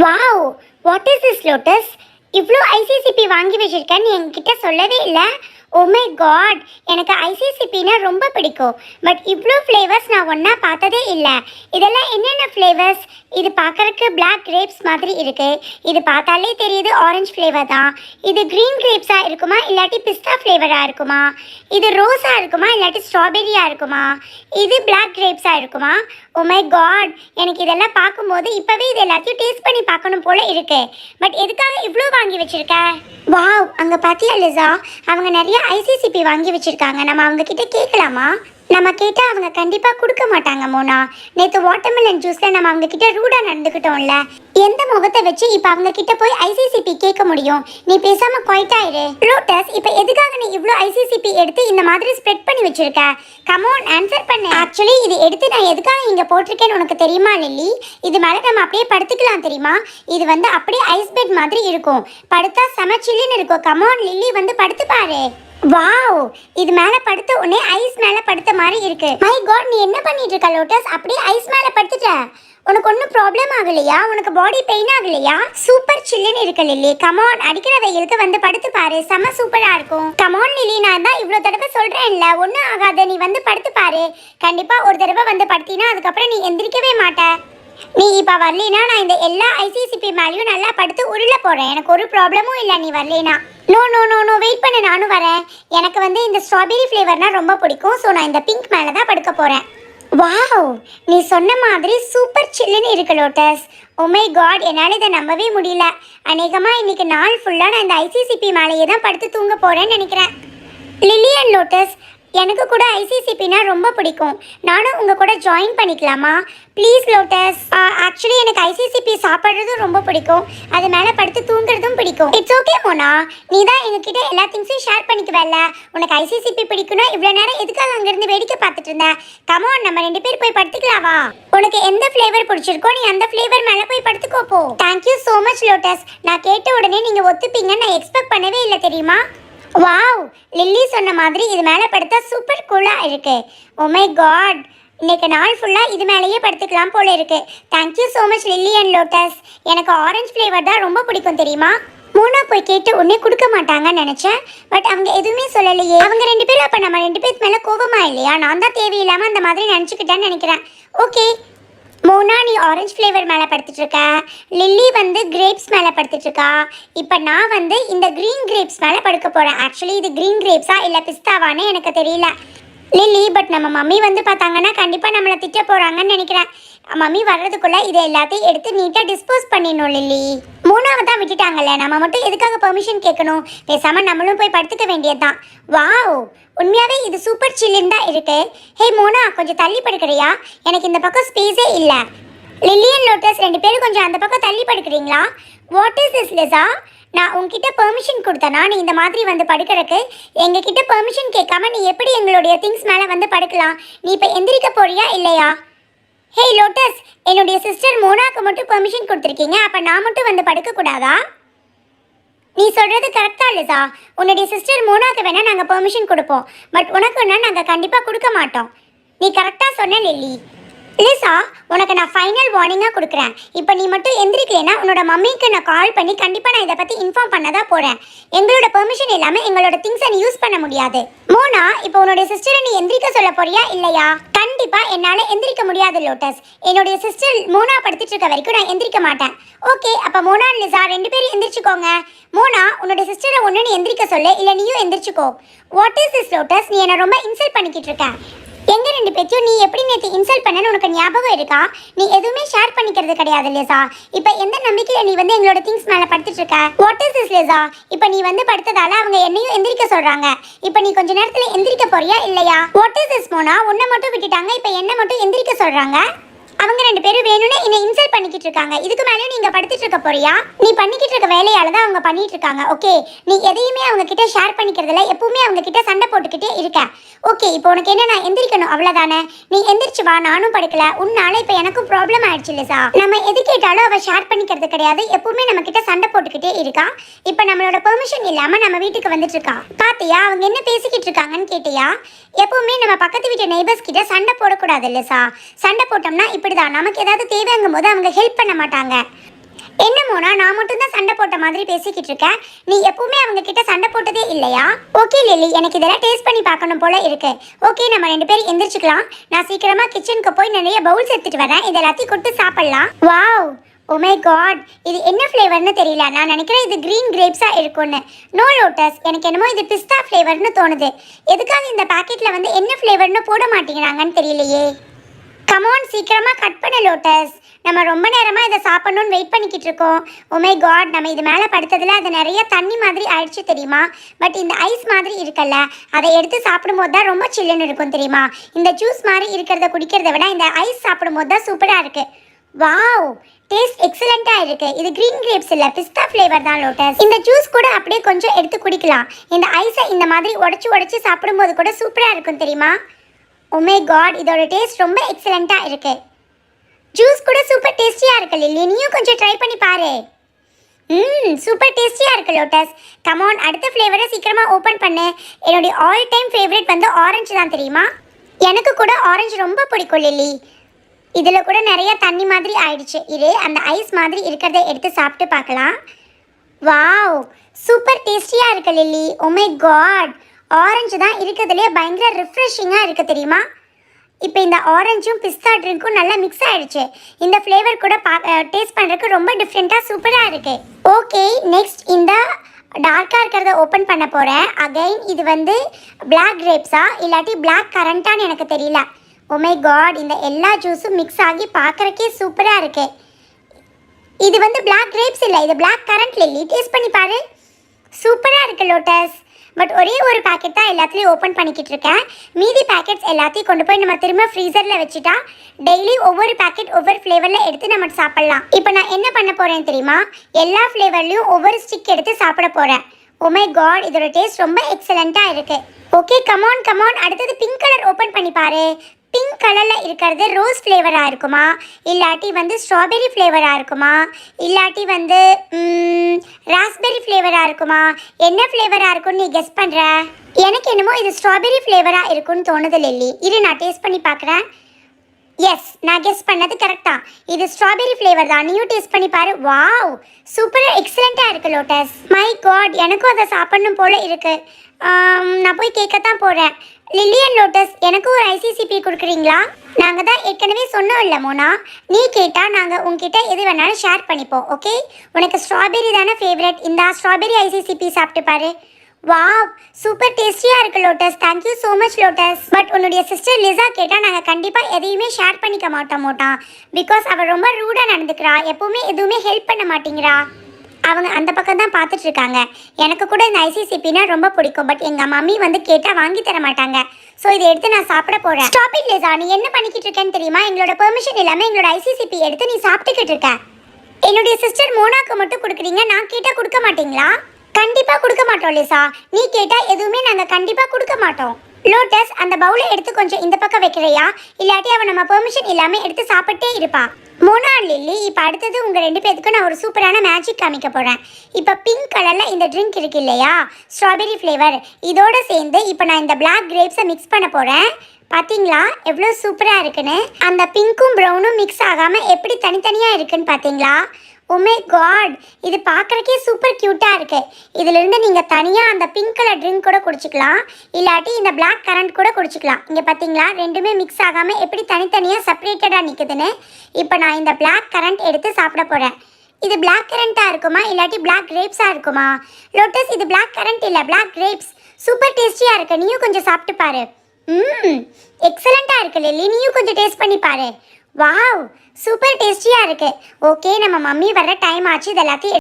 Wow what is this Lotus இவ்வளோ ஐசிசிபி வாங்கி வச்சிருக்கேன்னு என்கிட்ட சொல்லவே இல்லை. ஓ காட் எனக்கு ஐசிசிபினா ரொம்ப பிடிக்கும். பட் இவ்வளோ ஃப்ளேவர்ஸ் நான் ஒன்றா பார்த்ததே இல்லை. இதெல்லாம் என்னென்ன ஃப்ளேவர்ஸ் இது பார்க்குறக்கு பிளாக் கிரேப்ஸ் மாதிரி இருக்குது இது பார்த்தாலே தெரியுது ஆரஞ்சு ஃப்ளேவர் தான். இது க்ரீன் கிரேப்ஸாக இருக்குமா? இல்லாட்டி பிஸ்தா ஃப்ளேவராக இருக்குமா? இது ரோஸாக இருக்குமா? இல்லாட்டி ஸ்ட்ராபெரியாக இருக்குமா? இது பிளாக் கிரேப்ஸாக இருக்குமா? Oh ஓ காட் எனக்கு இதெல்லாம் பார்க்கும்போது இப்போவே இது எல்லாத்தையும் டேஸ்ட் பண்ணி பார்க்கணும் போல் இருக்குது பட் எதுக்காக இவ்வளோ வாங்கி வச்சிருக்க? வாவ் அங்க பார்த்தியா லிசா? அவங்க நிறைய ஐசிசிபி வாங்கி வச்சிருக்காங்க. நம்ம அவங்க கிட்ட கேட்கலாமா நம்ம கேட்டால் அவங்க கண்டிப்பாக கொடுக்க மாட்டாங்க மோனா. நேற்று வாட்டர்மெலன் ஜூஸில் நம்ம அவங்க கிட்ட ரூடாக நடந்துக்கிட்டோம்ல எந்த முகத்தை வச்சு இப்போ அவங்க கிட்ட போய் ஐசிசிபி கேட்க முடியும்? நீ பேசாம குவைட்டாயிரு லோட்டஸ் இப்போ எதுக்காக நீ இவ்வளோ ஐசிசிபி எடுத்து இந்த மாதிரி ஸ்ப்ரெட் பண்ணி வச்சிருக்க? கமோன் ஆன்சர் பண்ணு. ஆக்சுவலி இது எடுத்து நான் எதுக்காக இங்கே போட்டிருக்கேன்னு உனக்கு தெரியுமா லில்லி இது மேலே நம்ம அப்படியே படுத்துக்கலாம் தெரியுமா? இது வந்து அப்படியே ஐஸ் பெட் மாதிரி இருக்கும். படுத்தா செம சில்லுன்னு இருக்கும். கமோன் லில்லி வந்து படுத்து பாரு. வாவ் இது மேல படுத்த உடனே ஐஸ் மேல படுத்த மாதிரி இருக்கு. மை காட் நீ என்ன பண்ணிட்டு இருக்க லோட்டஸ்? அப்படியே ஐஸ் மேல படுத்துட்ட. உனக்கு ஒன்றும் ப்ராப்ளம் ஆகலையா? உனக்கு பாடி பெயின் ஆகலையா? சூப்பர் சில்லுன்னு இருக்கு லில்லி. கமான் அடிக்கிற வெயிலுக்கு வந்து படுத்து பாரு. செம சூப்பரா இருக்கும். கமான் லில்லி நான் தான் இவ்வளோ தடவை சொல்றேன்ல. ஒன்றும் ஆகாத நீ வந்து படுத்து பாரு. கண்டிப்பா ஒரு தடவை வந்து படுத்தினா அதுக்கப்புறம் நீ எந்திரிக்கவே மாட்ட. நீ இப்போ வரலினா நான் இந்த எல்லா ஐசிசிபி மேலேயும் நல்லா படுத்து உருள போகிறேன் எனக்கு ஒரு ப்ராப்ளமும் இல்லை நீ வரலினா no no no no wait பண்ணு நானும் வரேன். எனக்கு வந்து இந்த ஸ்ட்ராபெரி ஃப்ளேவர்னால் ரொம்ப பிடிக்கும். ஸோ நான் இந்த பிங்க் மேலே தான் படுக்க போகிறேன் வாவ் நீ சொன்ன மாதிரி சூப்பர் சில்லுன்னு இருக்கு லோட்டஸ் மை காட் என்னால் இதை நம்பவே முடியல. அநேகமாக இன்னைக்கு நாள் ஃபுல்லாக நான் இந்த ஐசிசிபி மேலேயே தான் படுத்து தூங்க போகிறேன்னு நினைக்கிறேன். லிலியன் லோட்டஸ் எனக்கு கூட ஐசிசிபினா ரொம்ப பிடிக்கும். நானும் உங்கள் கூட ஜாயின் பண்ணிக்கலாமா? ப்ளீஸ் லோட்டஸ் ஆக்சுவலி எனக்கு ஐசிசிபி சாப்பிட்றதும் ரொம்ப பிடிக்கும். அது மேலே படுத்து தூங்குறதும் பிடிக்கும். இட்ஸ் ஓகே மோனா நீ தான் எங்ககிட்ட எல்லா திங்ஸையும் ஷேர் பண்ணிக்குவல்ல. உனக்கு ஐசிசிபி பிடிக்கும்னா இவ்வளோ நேரம் எதுக்காக அங்கேருந்து வேடிக்கை பார்த்துட்டு இருந்தேன் கமான் நம்ம ரெண்டு பேர் போய் படுத்துக்கலாவா உனக்கு எந்த ஃப்ளேவர் பிடிச்சிருக்கோ நீ அந்த ஃப்ளேவர் மேலே போய் படுத்துக்கோ போ. தேங்க்யூ ஸோ மச் லோட்டஸ் நான் கேட்ட உடனே நீங்கள் ஒத்துப்பீங்கன்னு நான் எக்ஸ்பெக்ட் பண்ணவே இல்லை தெரியுமா? வாவ் லில்லி சொன்ன மாதிரி இது மேலே படுத்தா சூப்பர் கூலாக இருக்கு. ஒமை மை காட் இன்னைக்கு நாள் ஃபுல்லாக இது மேலேயே படுத்துக்கலாம் போல இருக்கு. Thank you so much Lily and Lotus எனக்கு ஆரஞ்சு ஃப்ளேவர் தான் ரொம்ப பிடிக்கும் தெரியுமா? மூணா போய் கேட்டு உடனே கொடுக்க மாட்டாங்கன்னு நினச்சேன். பட் அவங்க எதுவுமே சொல்லலையே. அவங்க ரெண்டு பேரும் அப்போ நம்ம ரெண்டு பேருக்கு மேலே கோபமா இல்லையா? நான் தான் தேவையில்லாமல் அந்த மாதிரி நினச்சிக்கிட்டேன்னு நினைக்கிறேன். ஓகே மோனா நீ ஆரஞ்சு ஃப்ளேவர் மேலே படுத்துட்ருக்க லில்லி வந்து கிரேப்ஸ் மேலே படுத்துட்ருக்கா இப்போ நான் வந்து இந்த க்ரீன் கிரேப்ஸ் மேலே படுக்க போகிறேன் ஆக்சுவலி இது க்ரீன் கிரேப்ஸா இல்லை பிஸ்தாவான்னு எனக்கு தெரியல. லில்லி பட் நம்ம மம்மி வந்து பார்த்தாங்கன்னா கண்டிப்பாக நம்மளை திட்ட போகிறாங்கன்னு நினைக்கிறேன். மம்மி வர்றதுக்குள்ளே இதை எல்லாத்தையும் எடுத்து நீட்டாக டிஸ்போஸ் பண்ணிடணும் லில்லி. மூணாவது தான் விட்டுட்டாங்கல்ல. நம்ம மட்டும் எதுக்காக பெர்மிஷன் கேட்கணும்? பேசாமல் நம்மளும் போய் படுத்துக்க வேண்டியதுதான். வாவ்! உண்மையாகவே இது சூப்பர் சில்லுன்னு தான் இருக்கு. ஹே மோனா கொஞ்சம் தள்ளி படுக்கிறியா? எனக்கு இந்த பக்கம் ஸ்பேஸே இல்லை. லில்லியன் லோட்டஸ் ரெண்டு பேரும் கொஞ்சம் அந்த பக்கம் தள்ளி படுக்கிறீங்களா? வாட் இஸ் இஸ் லிசா நான் உங்ககிட்ட பெர்மிஷன் கொடுத்தனா? நீ இந்த மாதிரி வந்து படுக்கிறக்கு எங்ககிட்ட பெர்மிஷன் கேட்காம நீ எப்படி எங்களுடைய திங்ஸ் மேலே வந்து படுக்கலாம்? நீ இப்போ எந்திரிக்க போறியா இல்லையா? ஹே லோட்டஸ் என்னுடைய சிஸ்டர் மோனாக்கு மட்டும் பெர்மிஷன் கொடுத்துருக்கீங்க அப்போ நான் மட்டும் வந்து படுக்கக்கூடாதா நீ சொல்கிறது கரெக்டாக லிசா உன்னுடைய சிஸ்டர் மோனாக்கு வேணால் நாங்கள் பெர்மிஷன் கொடுப்போம். பட் உனக்குன்னா நாங்கள் கண்டிப்பாக கொடுக்க மாட்டோம். நீ கரெக்டாக சொன்ன லில்லி. லிசா உனக்கு நான் ஃபைனல் வார்னிங்காக கொடுக்குறேன். இப்போ நீ மட்டும் எந்திரிக்கலைன்னா உன்னோட மம்மிக்கு நான் கால் பண்ணி கண்டிப்பாக நான் இதை பற்றி இன்ஃபார்ம் பண்ண தான் போகிறேன் எங்களோட பெர்மிஷன் இல்லாமல் எங்களோட திங்ஸை நீ யூஸ் பண்ண முடியாது. மோனா இப்போ உன்னுடைய சிஸ்டரை நீ எந்திரிக்க சொல்ல போறியா இல்லையா? கண்டிப்பாக என்னால் எந்திரிக்க முடியாது லோட்டஸ் என்னுடைய சிஸ்டர் மோனா படுத்துட்டு இருக்க வரைக்கும் நான் எந்திரிக்க மாட்டேன். ஓகே அப்போ மோனா லிசா ரெண்டு பேரும் எந்திரிச்சுக்கோங்க. மோனா உன்னோட சிஸ்டரை ஒன்று நீ எந்திரிக்க சொல்லு இல்லை நீயும் எந்திரிச்சுக்கோ. வாட் இஸ் திஸ் லோட்டஸ் நீ என்னை ரொம்ப இன்சல்ட் பண்ணிக்கிட்டு இருக்கேன் எங்க ரெண்டு பேத்தையும் நீ எப்படி நேற்று இன்சல்ட் பண்ணன்னு உனக்கு ஞாபகம் இருக்கா? நீ எதுவுமே ஷேர் பண்ணிக்கிறது கிடையாது லேசா. இப்போ எந்த நம்பிக்கையில நீ வந்து எங்களோட திங்ஸ் மேல படுத்துட்டு இருக்க? வாட் இஸ் திஸ் லேசா? இப்போ நீ வந்து படுத்ததால அவங்க என்னையும் எந்திரிக்க சொல்றாங்க. இப்போ நீ கொஞ்ச நேரத்துல எந்திரிக்க போறியா இல்லையா? What is this Mona? உன்னை மட்டும் விட்டுட்டாங்க இப்போ என்ன மட்டும் எந்திரிக்க சொல்றாங்க? அவங்க ரெண்டு பேரும் வேணும்னு என்ன இன்சல்ட் பண்ணிக்கிட்டு இருக்காங்க. இதுக்கு மேலே நீங்க படுத்துட்டு இருக்க போறியா? நீ பண்ணிக்கிட்டு இருக்க வேலையால தான் அவங்க பண்ணிட்டு இருக்காங்க. ஓகே நீ எதையுமே அவங்க கிட்ட ஷேர் பண்ணிக்கிறதுல எப்பவுமே அவங்க கிட்ட சண்டை போட்டுக்கிட்டே இருக்க. ஓகே இப்போ உனக்கு என்ன நான் எந்திரிக்கணும்? அவ்வளவுதானே? நீ எந்திரிச்சு வா. நானும் படுக்கல. உன்னால இப்போ எனக்கும் ப்ராப்ளம் ஆயிடுச்சு இல்லசா நம்ம எது கேட்டாலும் அவ ஷேர் பண்ணிக்கிறது கிடையாது. எப்பவுமே நம்ம கிட்ட சண்டை போட்டுக்கிட்டே இருக்கா. இப்போ நம்மளோட பெர்மிஷன் இல்லாம நம்ம வீட்டுக்கு வந்துட்டு இருக்கா. பாத்தியா? அவங்க என்ன பேசிக்கிட்டு இருக்காங்கன்னு கேட்டியா? எப்பவுமே நம்ம பக்கத்து வீட்டு நெய்பர்ஸ் கிட்ட சண்டை போடக்கூடாது இல்லசா சண்டை போட்டோம்னா இப்படிதான் நமக்கு ஏதாவது தேவைங்கும் போது அவங்க ஹெல்ப் பண்ண மாட்டாங்க. என்னமோனா நான் மட்டும் தான் சண்டை போட்ட மாதிரி பேசிக்கிட்டு இருக்கேன். நீ எப்பவுமே அவங்க கிட்ட சண்டை போட்டதே இல்லையா? ஓகே லில்லி எனக்கு இதெல்லாம் டேஸ்ட் பண்ணி பார்க்கணும் போல இருக்கு. ஓகே நம்ம ரெண்டு பேரும் எந்திரிச்சுக்கலாம். நான் சீக்கிரமா கிச்சனுக்கு போய் நிறைய பவுல்ஸ் எடுத்துட்டு வரேன். இது எல்லாத்தையும் கொடுத்து சாப்பிடலாம். வாவ் ஓமை காட் இது என்ன ஃப்ளேவர்னு தெரியல. நான் நினைக்கிறேன் இது க்ரீன் கிரேப்ஸாக இருக்கும்னு. நோ லோட்டஸ் எனக்கு என்னமோ இது பிஸ்தா ஃப்ளேவர்னு தோணுது. எதுக்காக இந்த பாக்கெட்டில் வந்து என்ன ஃப்ளேவர்னு போட மாட்டேங்கிறாங்கன்னு தெரியலையே. கமோன் சீக்கிரமாக கட் பண்ண லோட்டஸ் நம்ம ரொம்ப நேரமாக இதை சாப்பிட்ணுன்னு வெயிட் பண்ணிக்கிட்டு இருக்கோம். Oh உமை காட் நம்ம இது மேலே படுத்ததில் அது நிறைய தண்ணி மாதிரி ஆயிடுச்சு தெரியுமா? பட் இந்த ஐஸ் மாதிரி இருக்கல்ல அதை எடுத்து சாப்பிடும்போது தான் ரொம்ப சில்லுன்னு இருக்கும் தெரியுமா? இந்த ஜூஸ் மாதிரி இருக்கிறத குடிக்கிறத விட இந்த ஐஸ் சாப்பிடும்போது தான் சூப்பராக இருக்குது வாவ் டேஸ்ட் எக்ஸலண்ட்டாக இருக்கு. இது கிரீன் கிரேப்ஸ் இல்லை பிஸ்தா ஃப்ளேவர் தான் லோட்டஸ் இந்த ஜூஸ் கூட அப்படியே கொஞ்சம் எடுத்து குடிக்கலாம். இந்த ஐஸை இந்த மாதிரி உடச்சி உடச்சி சாப்பிடும்போது கூட சூப்பராக இருக்கும் தெரியுமா? Oh உமே காட் இதோட டேஸ்ட் ரொம்ப எக்ஸலண்ட்டாக இருக்கு. ஜூஸ் கூட சூப்பர் டேஸ்டியாக இருக்கு லில்லி நீயும் கொஞ்சம் ட்ரை பண்ணி பாரு. ம் சூப்பர் டேஸ்டியாக இருக்கு லோட்டஸ் கமான் அடுத்த ஃப்ளேவரை சீக்கிரமா ஓப்பன் பண்ணு. என்னுடைய ஆல் டைம் ஃபேவரட் வந்து ஆரஞ்சு தான் தெரியுமா? எனக்கு கூட ஆரஞ்சு ரொம்ப பிடிக்கும் லில்லி இதில் கூட நிறைய தண்ணி மாதிரி ஆயிடுச்சு. இது அந்த ஐஸ் மாதிரி இருக்கிறத எடுத்து சாப்பிட்டு பார்க்கலாம். வாவ் சூப்பர் டேஸ்டியாக இருக்கு லில்லி ஒமே காட் ஆரஞ்சு தான் இருக்கிறதுலே பயங்கர ரிஃப்ரெஷிங்காக இருக்குது தெரியுமா? இப்போ இந்த ஆரஞ்சும் பிஸ்தா ட்ரிங்க்கும் நல்லா மிக்ஸ் ஆகிடுச்சு இந்த ஃப்ளேவர் கூட பா டேஸ்ட் பண்ணுறதுக்கு ரொம்ப டிஃப்ரெண்ட்டாக சூப்பராக இருக்குது ஓகே நெக்ஸ்ட் இந்த டார்க்காக இருக்கிறத ஓப்பன் பண்ண போகிறேன் அகைன் இது வந்து பிளாக் கிரேப்ஸா இல்லாட்டி பிளாக் கரண்ட்டான்னு எனக்கு தெரியல. Oh ஒமே காட் இந்த எல்லா ஜூஸும் மிக்ஸ் ஆகி பார்க்குறக்கே சூப்பராக இருக்குது இது வந்து பிளாக் கிரேப்ஸ் இல்லை இது பிளாக் கரண்ட் லில்லி டேஸ்ட் பண்ணி பாரு. சூப்பராக இருக்குது லோட்டஸ் பட் ஒரே ஒரு பாக்கெட் தான் எல்லாத்துலேயும் ஓப்பன் பண்ணிக்கிட்டு இருக்கேன். மீதி பேக்கெட்ஸ் எல்லாத்தையும் கொண்டு போய் நம்ம திரும்ப ஃப்ரீசரில் வச்சுட்டா டெய்லி ஒவ்வொரு பேக்கெட் ஒவ்வொரு ஃப்ளேவரில் எடுத்து நம்ம சாப்பிட்லாம். இப்போ நான் என்ன பண்ண போகிறேன் தெரியுமா? எல்லா ஃப்ளேவர்லையும் ஒவ்வொரு ஸ்டிக் எடுத்து சாப்பிட போகிறேன் உமை oh காட் இதோட டேஸ்ட் ரொம்ப எக்ஸலண்ட்டாக இருக்குது okay come on come on அடுத்தது பிங்க் கலர் ஓப்பன் பண்ணி பாரு. பிங்க் கலரில் இருக்கிறது ரோஸ் ஃப்ளேவராக இருக்குமா? இல்லாட்டி வந்து ஸ்ட்ராபெரி ஃப்ளேவராக இருக்குமா? இல்லாட்டி வந்து ராஸ்பெரி ஃப்ளேவராக இருக்குமா? என்ன ஃப்ளேவராக இருக்கும்னு நீ கெஸ் பண்ணுற எனக்கு என்னமோ இது ஸ்ட்ராபெரி ஃப்ளேவராக இருக்கும்னு தோணுது லில்லி. இரு நான் டேஸ்ட் பண்ணி பார்க்குறேன் எஸ் நான் கெஸ் பண்ணது கரெக்டாக இது ஸ்ட்ராபெரி ஃப்ளேவர் தான். நீயும் டேஸ்ட் பண்ணி பாரு. வாவ் சூப்பராக எக்ஸலண்ட்டாக இருக்குது லோட்டஸ் மை காட் எனக்கும் அதை சாப்பிடணும் போல இருக்குது நான் போய் கேட்கத்தான் போகிறேன் லில்லியன் லோட்டஸ் எனக்கும் ஒரு ஐசிசிபி கொடுக்குறீங்களா? நாங்கள் தான் ஏற்கனவே சொன்னோம் இல்லை மோனா. நீ கேட்டால் நாங்கள் உங்ககிட்ட எது வேணாலும் ஷேர் பண்ணிப்போம் ஓகே உனக்கு ஸ்ட்ராபெரி தானே ஃபேவரட் இந்த ஸ்ட்ராபெரி ஐசிசிபி சாப்பிட்டு பாரு. வாவ் சூப்பர் டேஸ்டியாக இருக்குது Lotus. Thank you so much Lotus. But உன்னுடைய சிஸ்டர் லிசா கேட்டால் நாங்கள் கண்டிப்பாக எதையுமே ஷேர் பண்ணிக்க மாட்டோம் மோட்டான் பிகாஸ் அவள் ரொம்ப ரூடாக நடந்துக்கிறா. எப்பவுமே எதுவுமே ஹெல்ப் பண்ண மாட்டேங்கிறா. அவங்க அந்த பக்கம் தான் பார்த்துட்டு இருக்காங்க எனக்கு கூட இந்த ஐசிசிபினா ரொம்ப பிடிக்கும். பட் எங்கள் மம்மி வந்து கேட்டால் வாங்கி தர மாட்டாங்க. ஸோ இதை எடுத்து நான் சாப்பிட போகிறேன் ஸ்டாப் இட் லேசா நீ என்ன பண்ணிக்கிட்டு இருக்கேன்னு தெரியுமா? எங்களோட பெர்மிஷன் இல்லாமல் எங்களோட ஐசிசிபி எடுத்து நீ சாப்பிட்டுக்கிட்டு இருக்க. என்னுடைய சிஸ்டர் மோனாக்கு மட்டும் கொடுக்குறீங்க. நான் கேட்டால் கொடுக்க மாட்டீங்களா? கண்டிப்பா கொடுக்க மாட்டோம் லேசா நீ கேட்டா எதுவுமே நாங்க கண்டிப்பா கொடுக்க மாட்டோம். லோட்டஸ் அந்த பவுலை எடுத்து கொஞ்சம் இந்த பக்கம் வைக்கிறையா? இல்லாட்டி அவன் நம்ம பெர்மிஷன் இல்லாமல் எடுத்து சாப்பிட்டே இருப்பான். மோனா லில்லி இப்போ அடுத்தது உங்கள் ரெண்டு பேத்துக்கும் நான் ஒரு சூப்பரான மேஜிக் காமிக்க போகிறேன் இப்போ பிங்க் கலரில் இந்த ட்ரிங்க் இருக்கு இல்லையா? ஸ்ட்ராபெரி ஃப்ளேவர் இதோட சேர்ந்து இப்போ நான் இந்த பிளாக் கிரேப்ஸை மிக்ஸ் பண்ண போகிறேன் பார்த்தீங்களா எவ்வளோ சூப்பராக இருக்குன்னு. அந்த பிங்க்கும் ப்ரௌனும் மிக்ஸ் ஆகாமல் எப்படி தனித்தனியாக இருக்குன்னு பார்த்தீங்களா Oh உமே காட் இது பார்க்குறக்கே சூப்பர் க்யூட்டாக இருக்குது இதிலிருந்து நீங்கள் தனியாக அந்த பிங்க் கலர் ட்ரிங்க் கூட குடிச்சிக்கலாம். இல்லாட்டி இந்த பிளாக் கரண்ட் கூட குடிச்சிக்கலாம். இங்கே பார்த்தீங்களா ரெண்டுமே மிக்ஸ் ஆகாமல் எப்படி தனித்தனியாக செப்பரேட்டடாக நிற்குதுன்னு இப்போ நான் இந்த பிளாக் கரண்ட் எடுத்து சாப்பிட போகிறேன் இது பிளாக் கரண்ட்டாக இருக்குமா? இல்லாட்டி பிளாக் கிரேப்ஸாக இருக்குமா? லோட்டஸ் இது பிளாக் கரண்ட் இல்லை பிளாக் கிரேப்ஸ் சூப்பர் டேஸ்டியாக இருக்குது நீயும் கொஞ்சம் சாப்பிட்டு பாரு. ம் எக்ஸலண்ட்டாக இருக்கு லில்லி நீயும் கொஞ்சம் டேஸ்ட் பண்ணி பாரு. வாவ் சூப்பர் டேஸ்டியாக இருக்குது ஓகே நம்ம மம்மி வர டைம் ஆச்சு இது எல்லாத்தையும்